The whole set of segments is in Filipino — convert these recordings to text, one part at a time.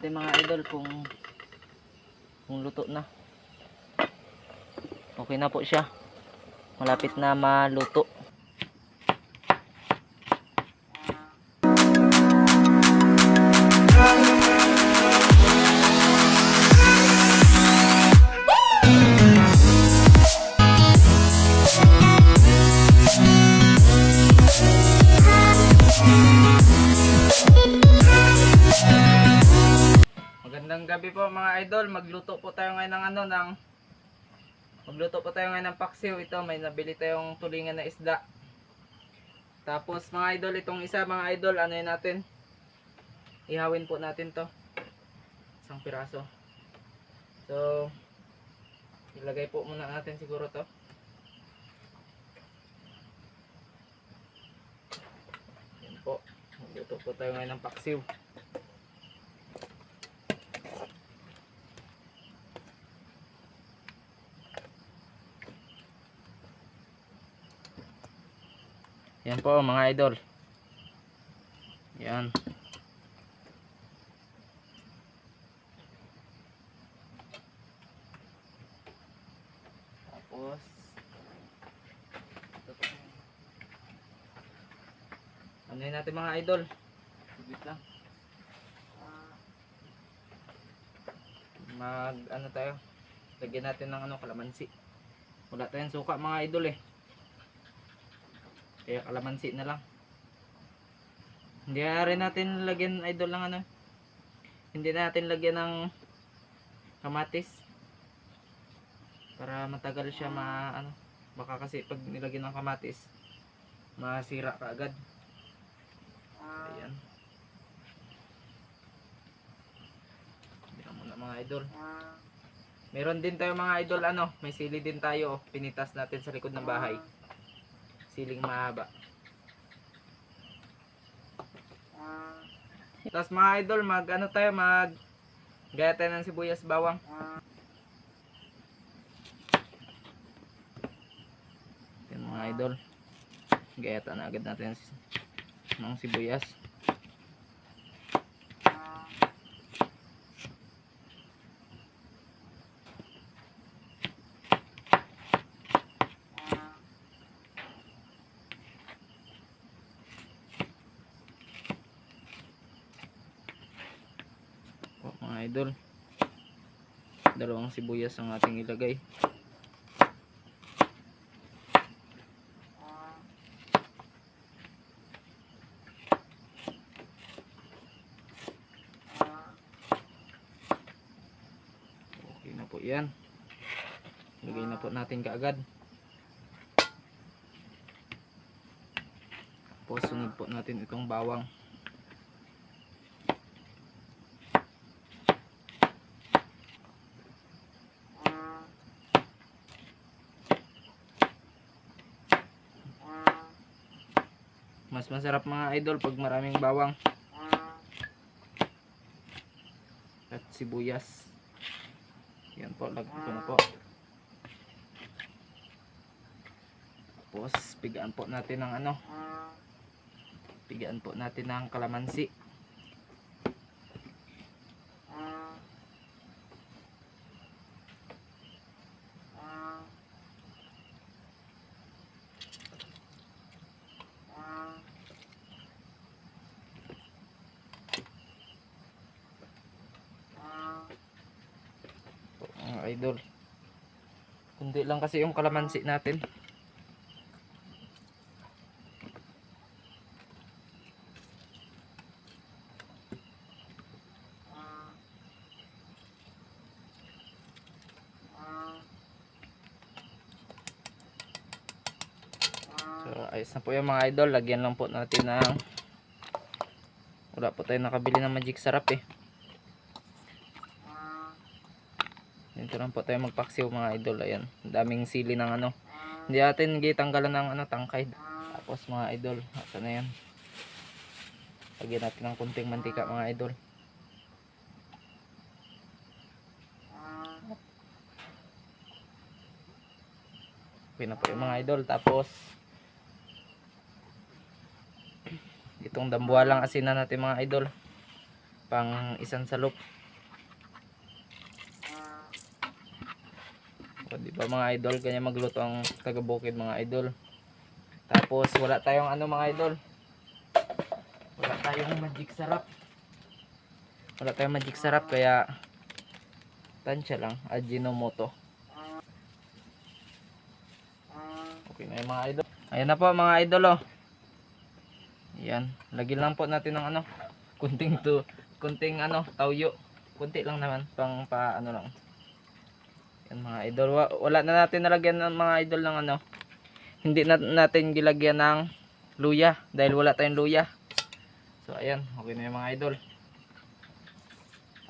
natin mga idol kung kung luto na. Okay na po siya. Malapit na maluto. Gabi po mga idol. Magluto po tayo ngayon ng ano ng Magluto po tayo ngayon ng paksiw. Ito may nabili tayong tulingan na isda. Tapos mga idol, itong isa mga idol, ano yun natin? Ihawin po natin to. Isang piraso. So, ilagay po muna natin siguro to. Yan po. Magluto po tayo ngayon ng paksiw. Yan po mga idol. Yan. Tapos ano natin mga idol? Subit lang. Mag ano tayo? Lagyan natin ng ano kalamansi. Wala tayong suka mga idol eh. Kaya kalamansi na lang. Hindi rin natin lagyan idol ng ano. Hindi na natin lagyan ng kamatis. Para matagal siya ma ano. Baka kasi pag nilagyan ng kamatis, masira ka agad. Ayan. Ayan muna mga idol. Meron din tayo mga idol ano, may sili din tayo. oh. Pinitas natin sa likod ng bahay siling mahaba. Tapos mga idol, mag ano tayo, mag gaya tayo ng sibuyas bawang. Yan mga idol. Gaya na agad natin ng sibuyas. po mga idol. Dalawang sibuyas ang ating ilagay. Okay na po yan. Ilagay na po natin kaagad. Tapos sunod po natin itong bawang Mas masarap mga idol pag maraming bawang. At sibuyas. Yan po, lagyan ko na po. Tapos, pigaan po natin ng ano. Pigaan po natin ng kalamansi. po, mga idol. Kundi lang kasi yung kalamansi natin. Ayos na po yung mga idol. Lagyan lang po natin ng wala po tayo nakabili ng magic sarap eh. Dito lang po tayo magpaksiw mga idol. Ayan. Daming sili ng ano. Hindi natin gitanggalan ng ano, tangkay. Tapos mga idol. Asa na yan. Lagyan natin ng kunting mantika mga idol. Okay na po yung mga idol. Tapos itong dambuhalang asinan natin mga idol. pang isang salop. O, di ba mga idol, kanya magluto ang taga-bukid mga idol. Tapos wala tayong ano mga idol. Wala tayong magic sarap. Wala tayong magic sarap kaya tansya lang, Ajinomoto. Okay na yung mga idol. Ayan na po mga idol oh. Yan, lagyan lang po natin ng ano, kunting to, kunting ano, tawyo. Kunti lang naman pang pa ano lang. Yan mga idol, Wa- wala na natin nalagyan ng mga idol ng ano. Hindi na natin gilagyan ng luya dahil wala tayong luya. So ayan, okay na yung mga idol.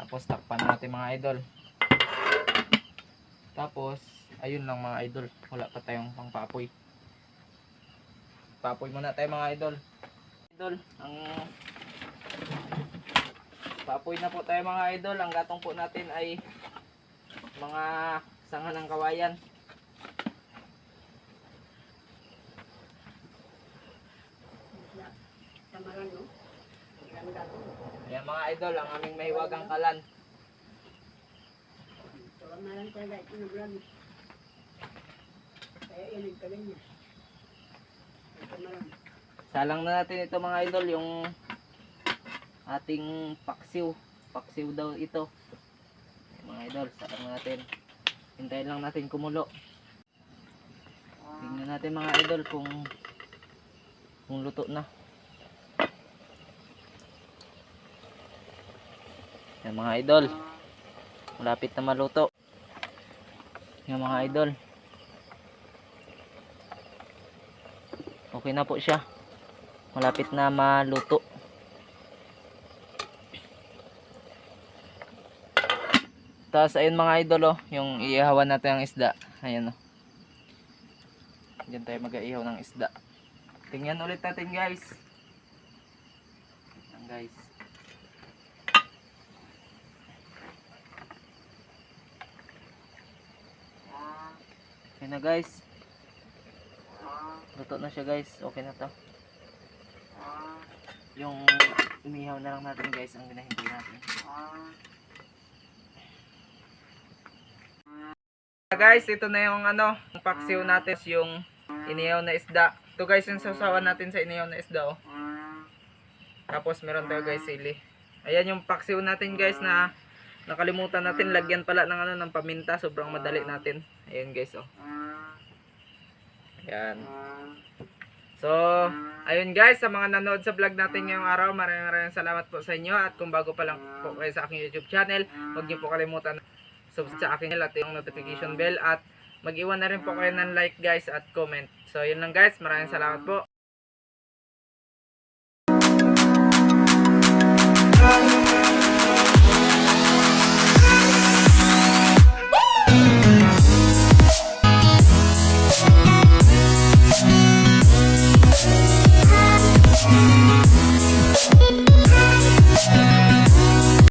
Tapos takpan natin mga idol. Tapos ayun lang mga idol, wala pa tayong pangpapoy. Papoy muna tayo mga idol. Idol, ang Papoy na po tayo mga idol. Ang gatong po natin ay mga sanga ng kawayan. Ayan mga idol, ang aming mahiwagang kalan. Salang na natin ito mga idol, yung ating paksiw. Paksiw daw ito. Mga idol, na natin. Hintayin lang natin kumulo. Tingnan natin mga idol kung kung luto na. Yan mga idol. Malapit na maluto. Yan mga idol. Okay na po siya. Malapit na maluto. Tapos ayun mga idol oh, yung iihawan natin ang isda. Ayan oh. Diyan tayo mag-iihaw ng isda. Tingnan ulit natin guys. Ayan guys. Okay na guys. Luto na siya guys. Okay na to. Yung umihaw na lang natin guys ang binahintay natin. Guys, ito na yung ano, paksiw natin, yung inihaw na isda. Ito guys yung sasawan natin sa inihaw na isda oh. Tapos meron tayo guys sili. Ayan yung paksiw natin guys na nakalimutan natin lagyan pala ng ano ng paminta, sobrang madali natin. Ayan guys oh. Ayan. So, ayun guys, sa mga nanood sa vlog natin ngayong araw, maraming maraming salamat po sa inyo. At kung bago pa lang po kayo sa aking YouTube channel, huwag niyo po kalimutan subscribe sa aking at yung notification bell. At mag-iwan na rin po kayo ng like guys at comment. So, yun lang guys, maraming salamat po.